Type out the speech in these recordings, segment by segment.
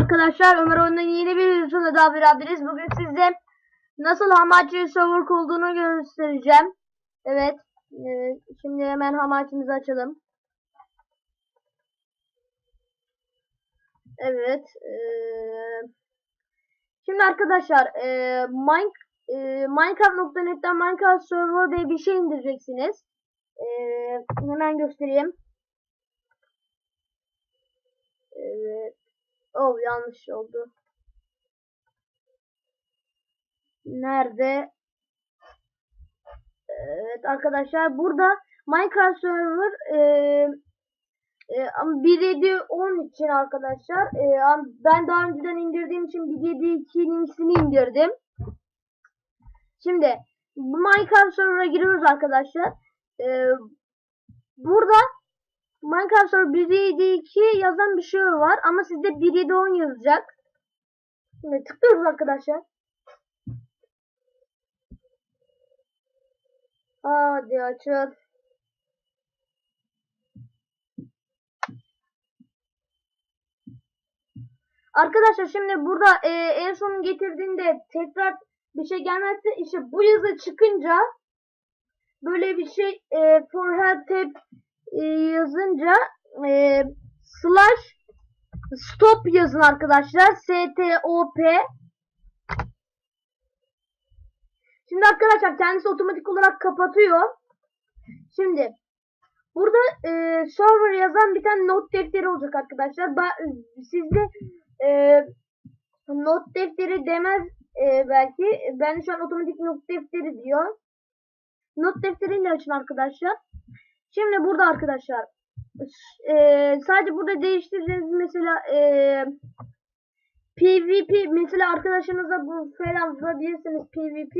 Arkadaşlar, Ömer Oyun'un yeni bir videosunda daha beraberiz. Bugün size nasıl Hamachi server kurulduğunu göstereceğim. Evet, evet. Şimdi hemen Hamachi'mizi açalım. Evet. eee, şimdi arkadaşlar, eee Mine, eee, Minecraft.net'ten Minecraft server diye bir şey indireceksiniz. Eee, hemen göstereyim. Evet. Oh yanlış oldu. Nerede? Evet arkadaşlar burada Minecraft server e, e, ama 1.7.10 için arkadaşlar e, ben daha önceden indirdiğim için 1.7.2'nin iyisini indirdim. Şimdi Minecraft server'a giriyoruz arkadaşlar. E, burada Minecraft server 1.7.2 yazan bir şey var ama sizde 1.7.10 yazacak. Şimdi tıklıyoruz arkadaşlar. Hadi açıl. Arkadaşlar şimdi burada e, en son getirdiğinde tekrar bir şey gelmezse işte bu yazı çıkınca böyle bir şey e, for help tab e, yazınca e, slash stop yazın arkadaşlar. S T O P Şimdi arkadaşlar kendisi otomatik olarak kapatıyor. Şimdi burada e, server yazan bir tane not defteri olacak arkadaşlar. Ba sizde e, not defteri demez e, belki. Ben şu an otomatik not defteri diyor. Not defteriyle açın arkadaşlar. Şimdi burada arkadaşlar e, sadece burada değiştireceğiz mesela e, PvP mesela arkadaşınıza bu falan yazabilirsiniz PvP.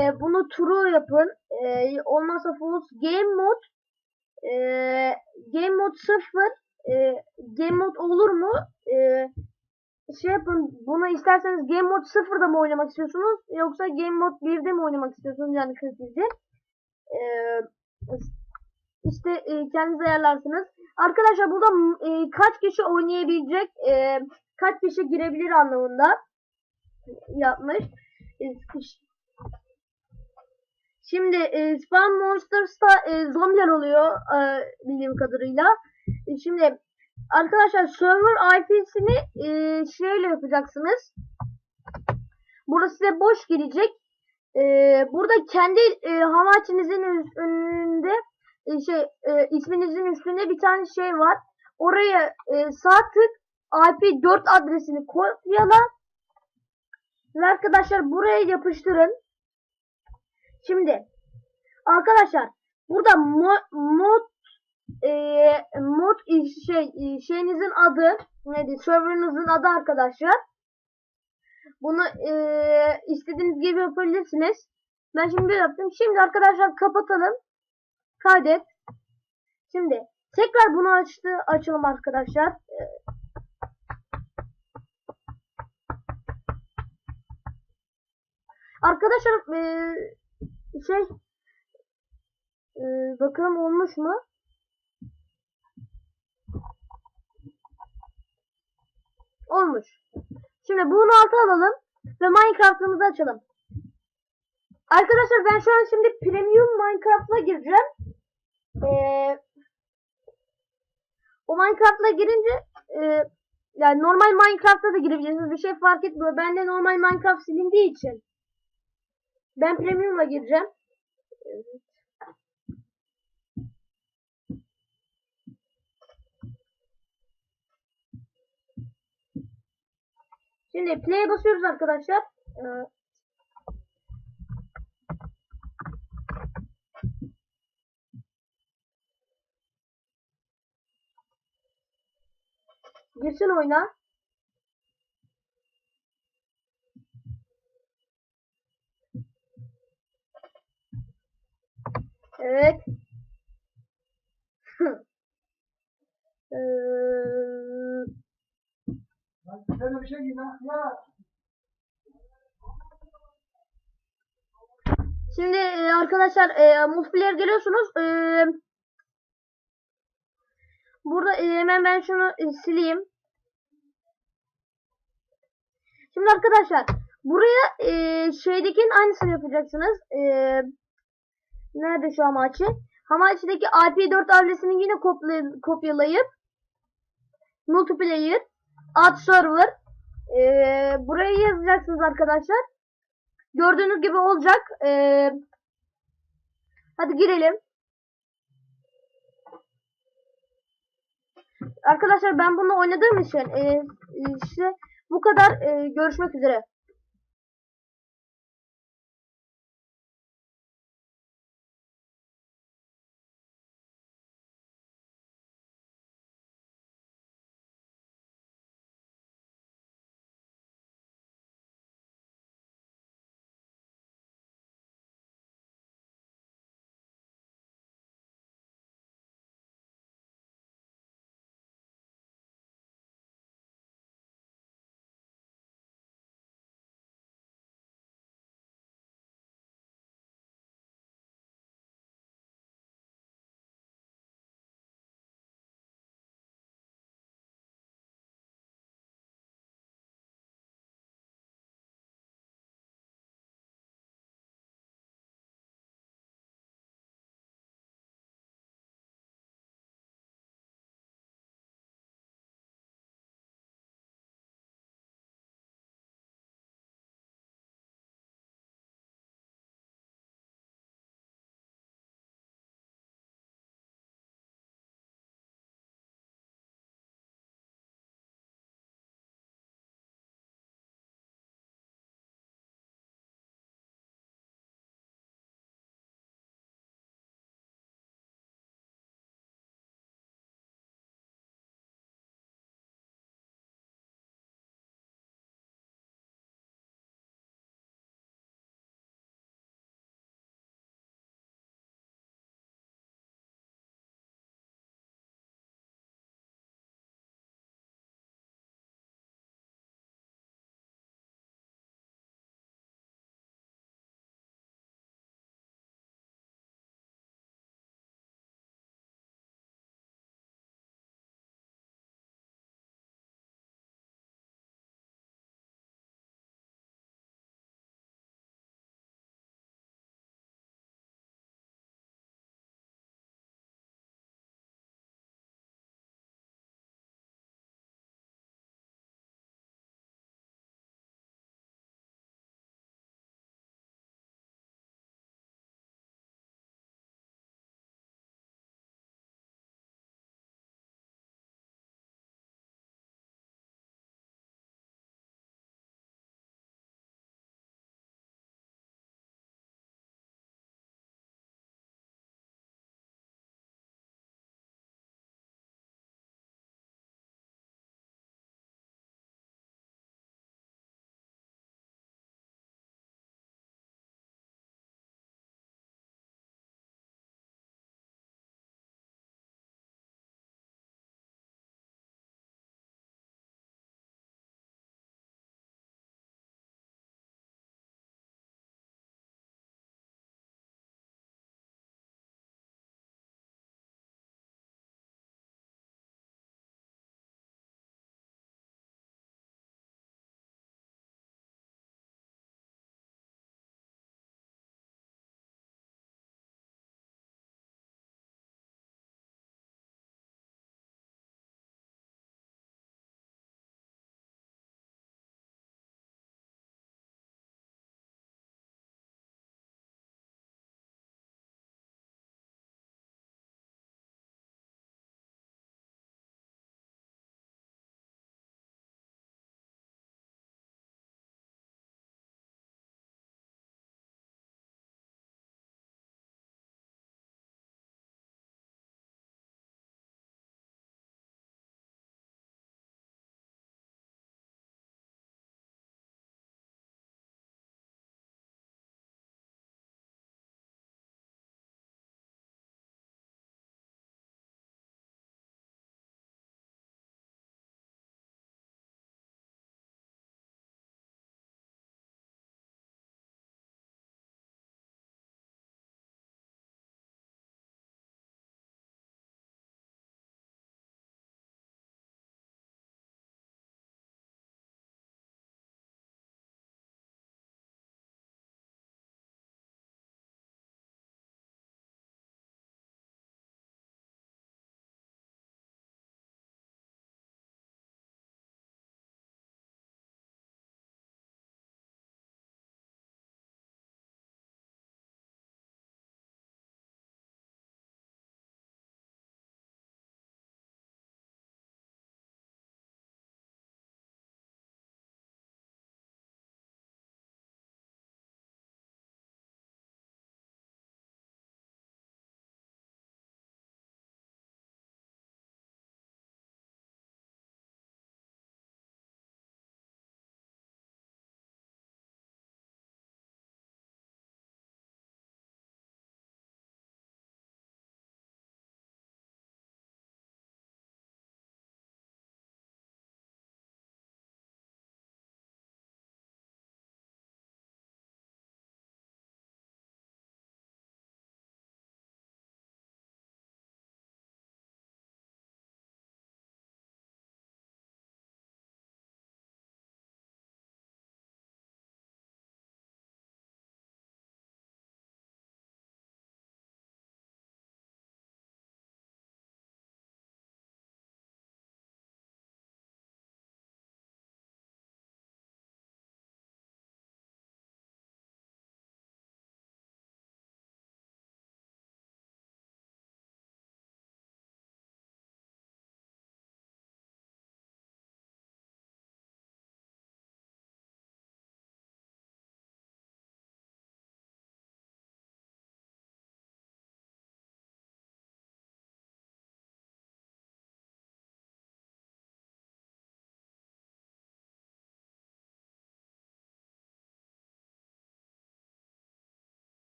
E, bunu true yapın. E, olmazsa false game mode e, game mode 0 e, game mode olur mu? E, şey yapın bunu isterseniz game mode 0'da mı oynamak istiyorsunuz yoksa game mode 1'de mi oynamak istiyorsunuz yani 47'de. E, işte e, kendiniz ayarlarsınız. Arkadaşlar burada e, kaç kişi oynayabilecek, e, kaç kişi girebilir anlamında yapmış. E, Şimdi e, Spawn Monsters'ta e, zombiler oluyor e, bildiğim kadarıyla. E, şimdi arkadaşlar server IP'sini e, şöyle yapacaksınız. Burası size boş gelecek. E, burada kendi e, hamaçinizin önünde e, şey e, isminizin üstünde bir tane şey var. Oraya e, sağ tık IP 4 adresini kopyala ve arkadaşlar buraya yapıştırın. Şimdi arkadaşlar burada mod, mod e, mod şey e, şeyinizin adı neydi serverınızın adı arkadaşlar. Bunu e, istediğiniz gibi yapabilirsiniz. Ben şimdi yaptım. Şimdi arkadaşlar kapatalım. Kaydet. Şimdi tekrar bunu açtı açalım arkadaşlar. E, Arkadaşlar e, şey e, bakalım olmuş mu? Olmuş. Şimdi bunu alta alalım ve Minecraft'ımızı açalım. Arkadaşlar ben şu an şimdi Premium Minecraft'la gireceğim. Ee, o Minecraft'la girince e, yani normal Minecraft'ta da girebilirsiniz. Bir şey fark etmiyor. Bende normal Minecraft silindiği için. Ben Premium'la gireceğim. Şimdi play'e basıyoruz arkadaşlar. Ee, girsin oyuna. Evet. Ee, Sen bir şey giy lan. Ya. Şimdi e, arkadaşlar e, multiplayer geliyorsunuz. E, burada e, hemen ben şunu e, sileyim. Şimdi arkadaşlar buraya e, şeydekinin aynısını yapacaksınız. E, nerede şu Hamachi? Hamachi'deki IP4 adresini yine kopyalay- kopyalayıp multiplayer add server e, buraya yazacaksınız arkadaşlar. Gördüğünüz gibi olacak. E, hadi girelim. Arkadaşlar ben bunu oynadığım için e, işte bu kadar e, görüşmek üzere.